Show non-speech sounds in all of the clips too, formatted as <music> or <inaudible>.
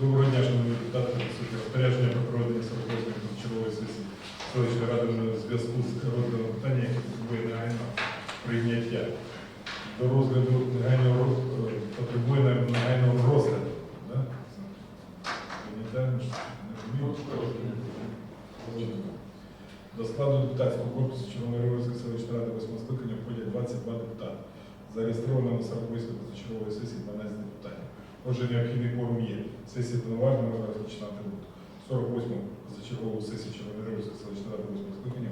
Доброго дня, шановні депутати. Розпорядження про проведення 48-ї позачергової сесії селищної ради у зв'язку з розглядом питання, яке потребує негайного прийняття. До розгляду негайного е, потребує негайного розгляду. Да? Прийняття. До складу депутатського корпусу Чорноморської селищної ради 8 скликання входять 22 депутати. Зареєстровано на 48 позачергової сесії 12 депутатів. Отже, необхідний кворум є. Сесія повноважна, розпочинати роботу. 48 позачергову сесію Чорноморської селищної ради 8 скликання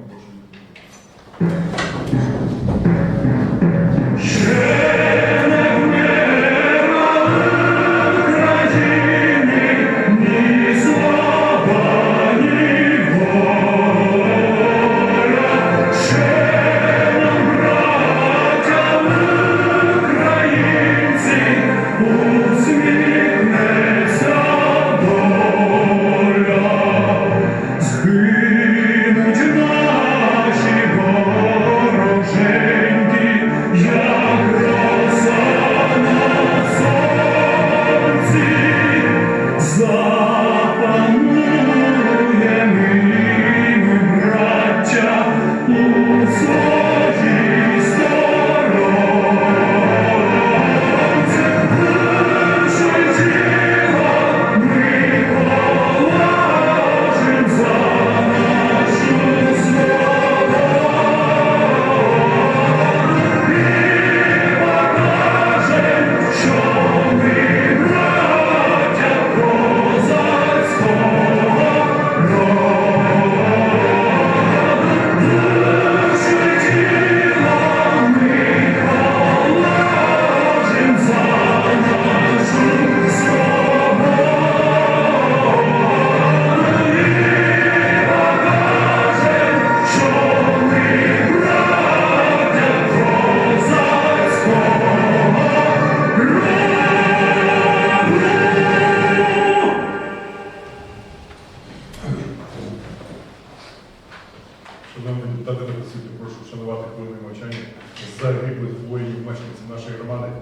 воїнів, мешканців нашої громади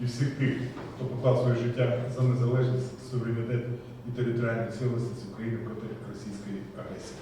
і всіх тих, хто поклав своє життя за незалежність, суверенітет і територіальну цілісність України проти російської агресії.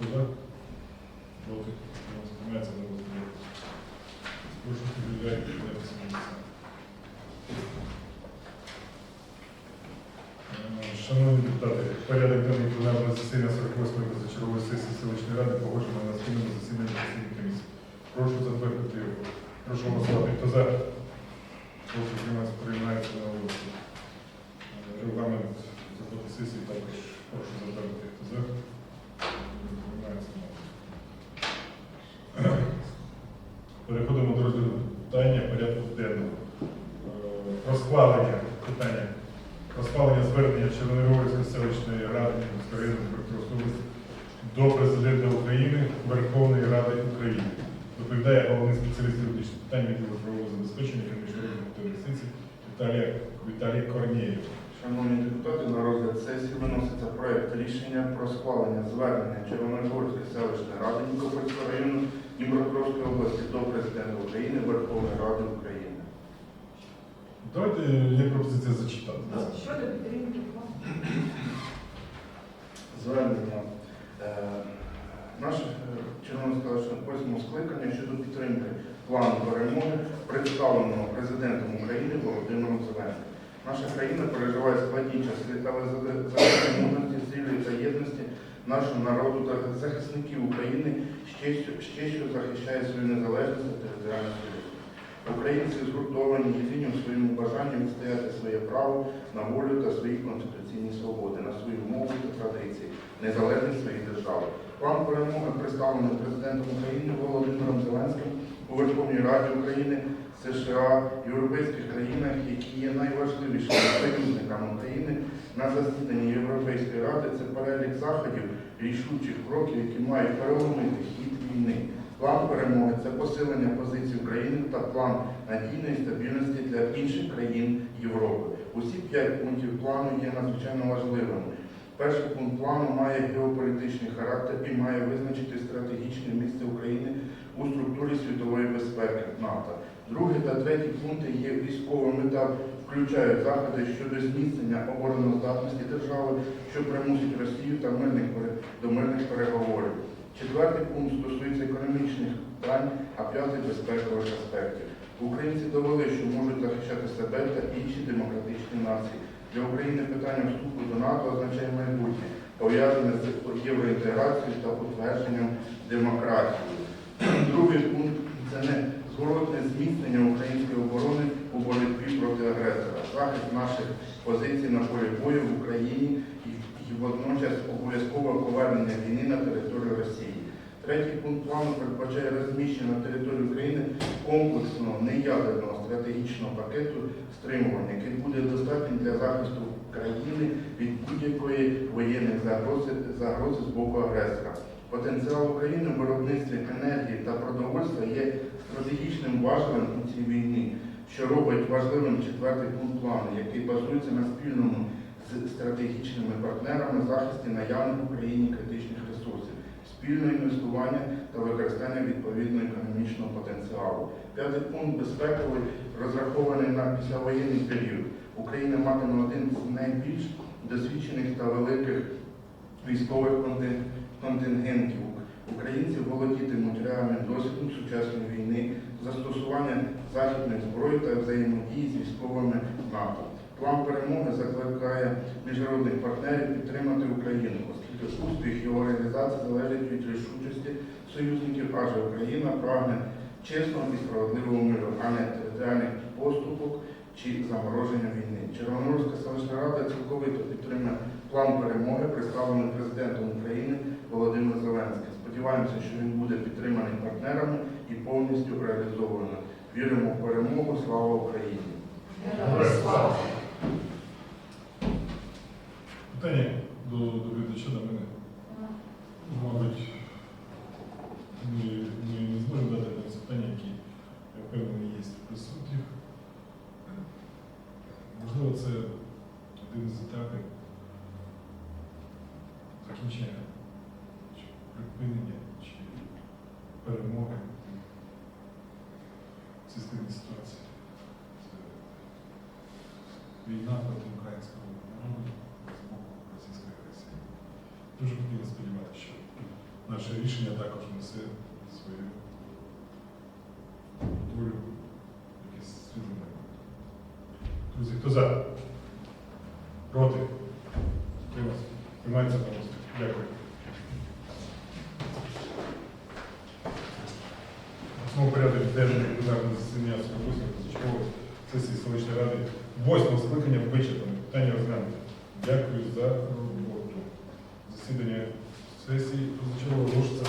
Хто за? Проти? Займається на голосування. Прошу підвідати підняти самовідсян. Шановні депутати, порядок денний пленарного засідання 48-ї позачергової сесії селищної ради погоджено на спільному засіданні постійної комісії. Прошу затвердити його. Прошу голосувати. Хто за? Прошу прийматися, приймається на вулиці. Регламент роботи сесії також прошу затвердити. Хто за? Переходимо до розгляду питання порядку денного. Е, Про схвалення питання. Про звернення Чорноморської селищної ради Дніпропетровської області до Президента України Верховної Ради України. Доповідає головний спеціаліст юридичних питань відділу правового забезпечення та міжнародних інвестицій Віталій Корнієв. Шановні депутати, на розгляд сесії виноситься проект рішення про схвалення звернення Червоногорської селищної ради Дніпропетровського району Дніпропетровської області до Президента України Верховної Ради України. Давайте є пропозиція зачитати. Щодо підтримки звернення е, наше Червоно селищне восьмого скликання щодо підтримки плану перемоги, представленого президентом України Володимиром Зеленським. Наша країна переживає складні часи, але за мудрості, сили та єдності нашого народу та захисників України ще, що- захищає свою незалежність та територіальну цілісність. Українці згуртовані єдині у своєму бажанні відстояти своє право на волю та свої конституційні свободи, на свою мову та традиції, незалежність своєї держави. План перемоги представлений президентом України Володимиром Зеленським у Верховній Раді України, США, європейських країнах, які є найважливішими союзниками України на засіданні Європейської ради. Це перелік заходів, рішучих кроків, які мають переломити хід війни. План перемоги це посилення позицій України та план надійної стабільності для інших країн Європи. Усі п'ять пунктів плану є надзвичайно важливими. Перший пункт плану має геополітичний характер і має визначити стратегічне місце України у структурі світової безпеки НАТО. Другий та третій пункти є військовими та включають заходи щодо зміцнення обороноздатності держави, що примусить Росію та мирних до мирних переговорів. Четвертий пункт стосується економічних питань, а п'ятий безпекових аспектів. Українці довели, що можуть захищати себе та інші демократичні нації. Для України питання вступу до НАТО означає майбутнє, пов'язане з євроінтеграцією та утвердженням демократії. <clears throat> Другий пункт це не зворотне зміцнення української оборони у боротьбі проти агресора, захист наших позицій на полі бою в Україні і, водночас обов'язкове повернення війни на територію Росії. Третій пункт плану передбачає розміщення на території України комплексного неядерного стратегічного пакету стримування, який буде достатнім для захисту країни від будь-якої воєнних загрози, загрози з боку агресора. Потенціал України в виробництві енергії та продовольства є стратегічним важелем у цій війні, що робить важливим четвертий пункт плану, який базується на спільному з стратегічними партнерами захисті наявних в Україні критичних ресурсів, спільне інвестування та використання відповідного економічного потенціалу. П'ятий пункт безпековий розрахований на післявоєнний період. Україна матиме один з найбільш досвідчених та великих військових контингентів. Українці володітимуть реальним досвідом сучасної війни, застосування західної зброї та взаємодії з військовими НАТО. План перемоги закликає міжнародних партнерів підтримати Україну, оскільки успіх його реалізації залежить від рішучості союзників, адже Україна прагне чесного і справедливого миру, а не територіальних поступок чи замороження війни. Червоногорська селищна рада цілковито підтримує план перемоги, представлений президентом України Володимиром Зеленським. Сподіваємося, що він буде підтриманий партнерами і повністю реалізовано. Віримо в перемогу. Слава Україні! Питання до доповідача до мене. Мабуть, ми, ми не зможемо дати на запитання, які, я впевнений, є в присутніх. Можливо, це один із етапів закінчення чи припинення чи перемоги в цій ситуації. Це війна проти українського народу з боку російської агресії. Дуже хотіли сподіватися, що наше рішення також несе свою долю якесь світле майбутнє. Друзі, хто за? Проти? Приймається голосу. Дякую. Знову порядок денний пленарного засідання Сухопутської позачергової сесії селищної ради восьмого скликання вичерпано. Питання розглянуто. Дякую за роботу. Засідання сесії позачергової оголошується